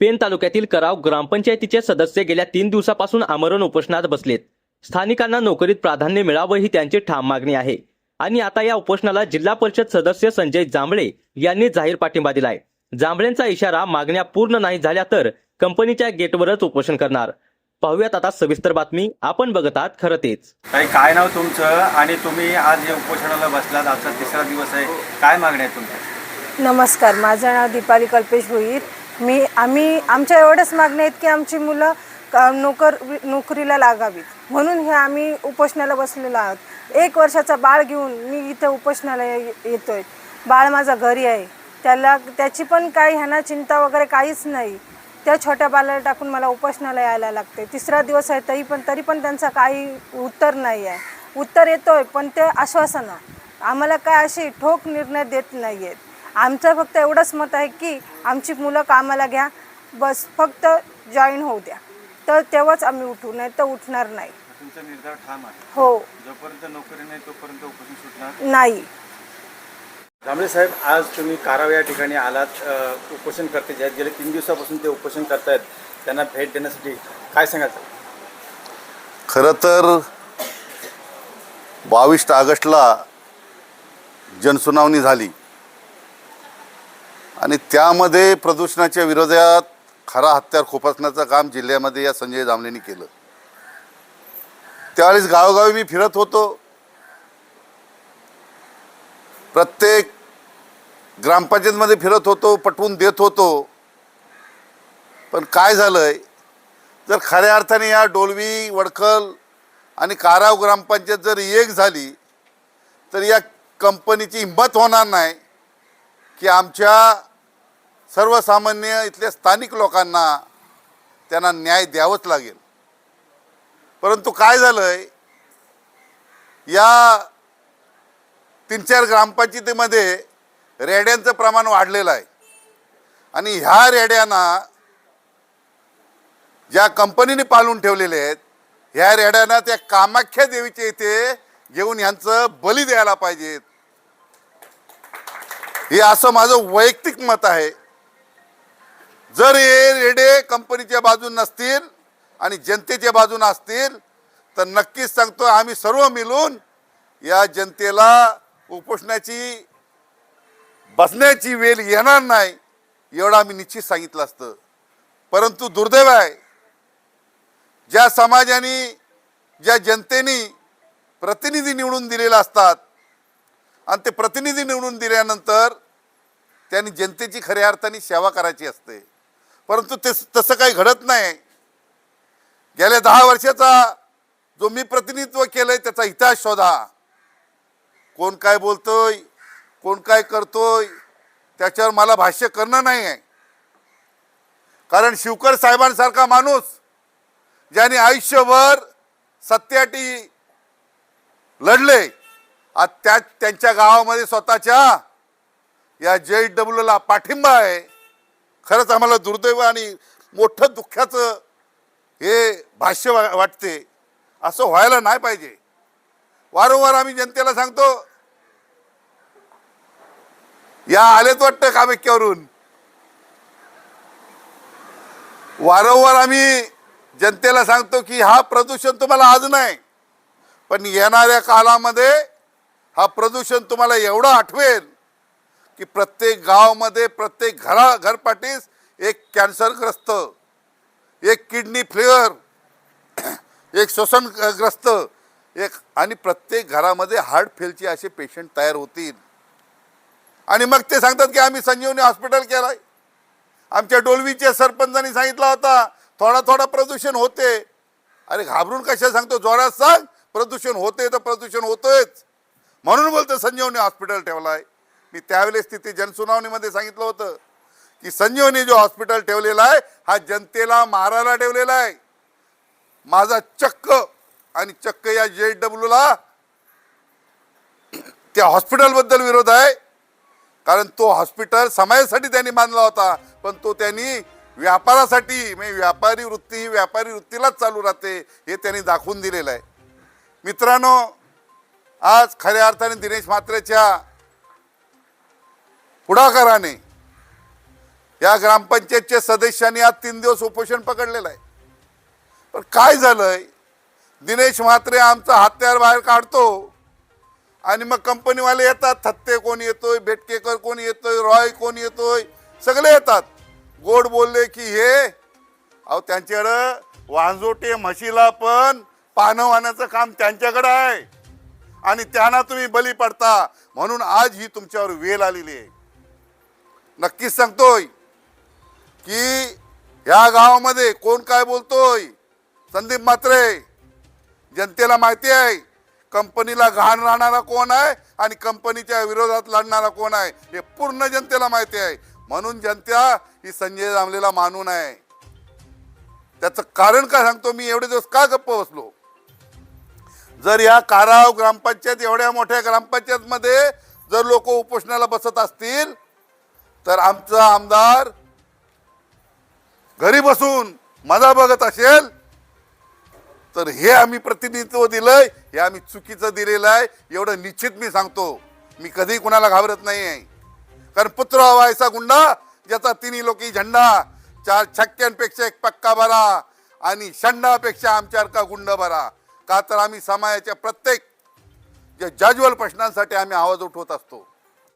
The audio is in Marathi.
पेन तालुक्यातील कराव ग्रामपंचायतीचे सदस्य गेल्या तीन दिवसापासून आमरण उपोषणात बसलेत. स्थानिकांना नोकरीत प्राधान्य मिळावं ही त्यांची ठाम मागणी आहे. आणि आता या उपोषणाला जिल्हा परिषद सदस्य संजय जांभळे यांनी जाहीर पाठिंबा दिलाय. जांभळेंचा इशारा मागण्या पूर्ण नाही झाल्या तर कंपनीच्या गेटवरच उपोषण करणार. पाहूयात आता सविस्तर बातमी. आपण बघत आहात खरं तेच. ताई काय नाव तुमचं? आणि तुम्ही आज जे उपोषणाला बसलात. आजचा तिसरा दिवस आहे. काय मागण्या आहे तुमच्या? नमस्कार. माझं नाव दीपाली कल्पेश भोईर. मी आम्ही आमच्या एवढंच मागण्या आहेत की आमची मुलं का- नोकर नोकरीला लागावीत. म्हणून हे आम्ही उपोषणाला बसलेलो आहोत. एक वर्षाचा बाळ घेऊन मी इथं उपोषणाला ये- येतोय. बाळ माझा घरी आहे. त्याला त्याची पण काही ह्यांना चिंता वगैरे काहीच नाही. त्या छोट्या बाळाला टाकून मला उपोषणाला यायला लागते तिसरा दिवस आहे तरी पण तरी पण त्यांचा काही उत्तर नाही आहे. उत्तर येतोय पण ते आश्वासनं. आम्हाला काय अशी ठोक निर्णय देत नाही आहेत आमचं फक्त एवढंच मत आहे की आमची मुलं कामाला घ्या. बस फक्त जॉईन होऊ द्या. तर तेव्हाच आम्ही उठू नाही तर उठणार नाही. तुमचा निर्धार ठाम आहे. हो. जोपर्यंत नोकरी नाही तोपर्यंत उपोषण सुटणार? नाही. जांभळे साहेब आज तुम्ही काराव या ठिकाणी आलात अ, उपोषण करते. जे आहेत गेले तीन दिवसापासून ते उपोषण करतायत. त्यांना भेट देण्यासाठी काय सांगाल? खरं तर बावीस ऑगस्टला जनसुनावणी झाली. आणि त्यामध्ये प्रदूषणाच्या विरोधात खरा हत्यार खोपासण्याचं काम जिल्ह्यामध्ये या संजय जांभलेंनी केलं. त्यावेळेस गावोगावी मी फिरत होतो. प्रत्येक ग्रामपंचायतमध्ये फिरत होतो पटवून देत होतो. पण काय झालंय? जर खऱ्या अर्थाने या डोलवी वडखल आणि काराव ग्रामपंचायत जर एक झाली तर या कंपनीची हिंमत होणार नाही की आमच्या सर्वसामान्य इथल्या स्थानिक लोकांना त्यांना न्याय द्यावंच लागेल. परंतु काय झालंय? या तीन चार ग्रामपंचायतीमध्ये रेड्यांचं प्रमाण वाढलेलं आहे. आणि ह्या रेड्यांना ज्या कंपनीने पालून ठेवलेले आहेत ह्या रेड्यांना त्या कामाख्या देवीच्या इथे घेऊन ह्यांचं बली द्यायला पाहिजेत. हे असं माझं वैयक्तिक मत आहे. जर हे रेडे कंपनीच्या बाजून नसतील आणि जनतेच्या बाजून असतील तर नक्कीच सांगतो आम्ही सर्व मिळून या जनतेला उपोषणाची बसण्याची वेळ येणार नाही एवढं आम्ही निश्चित सांगितलं असतं. परंतु दुर्दैव आहे ज्या समाजाने ज्या जनतेने प्रतिनिधी निवडून दिलेले असतात आणि ते प्रतिनिधी निवडून दिल्यानंतर त्यांनी जनतेची खऱ्या अर्थाने सेवा करायची असते. परंतु ते तसं काही घडत नाही. गेल्या दहा वर्षाचा जो मी प्रतिनिधित्व केलंय त्याचा इतिहास शोधा. कोण काय बोलतोय कोण काय करतोय त्याच्यावर मला भाष्य करणं नाही आहे कारण शिवकर साहेबांसारखा माणूस ज्याने आयुष्यभर सत्याटी लढले आज त्या त्यांच्या गावामध्ये स्वतःच्या या जे डब्ल्यूला पाठिंबा आहे. खरंच आम्हाला दुर्दैव आणि मोठं दुःखाचं हे भाष्य वा- वाटते. असं व्हायला नाही पाहिजे. वारंवार आम्ही जनतेला सांगतो या आलेत वाटतं कामेक्यावरून. वारंवार आम्ही जनतेला सांगतो की हा प्रदूषण तुम्हाला आज नाही पण येणाऱ्या काळामध्ये हा प्रदूषण तुम्हाला एवढं आठवेल की प्रत्येक गावामध्ये प्रत्येक घरा घरपाठीस एक कॅन्सरग्रस्त एक किडनी फ्लेअर एक श्वसनग्रस्त एक आणि प्रत्येक घरामध्ये हार्ट फेलचे असे पेशंट तयार होतील. आणि मग ते सांगतात की आम्ही संजीवनी हॉस्पिटल केलंय. आमच्या डोलवीच्या सरपंचांनी सांगितला होता थोडा थोडा प्रदूषण होते. अरे घाबरून कशा सांगतो? जोरात सांग प्रदूषण होते तर प्रदूषण होतोयच. म्हणून बोलतो संजीवनी हॉस्पिटल ठेवलाय. मी त्यावेळेस तिथे जनसुनावणीमध्ये सांगितलं होतं की संजीवनी जो हॉस्पिटल ठेवलेला आहे हा जनतेला मारायला ठेवलेला आहे. माझा चक्क आणि चक्क या जे डब्ल्यूला त्या हॉस्पिटलबद्दल विरोध आहे. कारण तो हॉस्पिटल समाजासाठी त्यांनी बांधला होता पण तो त्यांनी व्यापारासाठी म्हणजे व्यापारी वृत्ती ही व्यापारी वृत्तीलाच चालू राहते हे त्यांनी दाखवून दिलेलं आहे. मित्रांनो आज खऱ्या अर्थाने दिनेश म्हात्रेच्या पुढाकाराने या ग्रामपंचायतच्या सदस्यांनी आज तीन दिवस उपोषण पकडलेलं आहे. पण काय झालंय? दिनेश म्हात्रे आमचा हत्यार बाहेर काढतो आणि मग कंपनीवाले येतात. थत्ते कोण येतोय? बेटकेकर कोण येतोय? रॉय कोण येतोय? सगळे येतात. गोड बोलले की हे अहो त्यांच्याकडं वांजोटे म्हशीला पण पानं वाहण्याचं काम त्यांच्याकडं आहे. आणि त्यांना तुम्ही बली पडता. म्हणून आज ही तुमच्यावर वेल आलेली आहे. नक्कीच सांगतोय की ह्या गावामध्ये कोण काय बोलतोय? संदीप मात्रे जनतेला माहिती आहे कंपनीला घाण राहणारा कोण आहे आणि कंपनीच्या विरोधात लढणारा कोण आहे हे पूर्ण जनतेला माहिती आहे. म्हणून जनता ही संजय दामलेला मानून आहे. त्याचं कारण काय सांगतो मी? एवढे दिवस का गप्प बसलो? जर या काराव ग्रामपंचायत एवढ्या मोठ्या ग्रामपंचायतमध्ये जर लोक उपोषणाला बसत असतील तर आमचा आमदार घरी बसून मजा बघत असेल तर हे आम्ही प्रतिनिधित्व दिलंय हे आम्ही चुकीचं दिलेलं आहे एवढं निश्चित मी सांगतो. मी कधीही कुणाला घाबरत नाही आहे. कारण पुत्र हवा ऐसा गुंडा ज्याचा तिन्ही लोकी झंडा चार छक्क्यांपेक्षा एक पक्का भरा आणि शंडापेक्षा आमच्यासारखा गुंड भरा. का तर आम्ही समाजाच्या प्रत्येक जे जाज्वल प्रश्नांसाठी आम्ही आवाज उठवत असतो.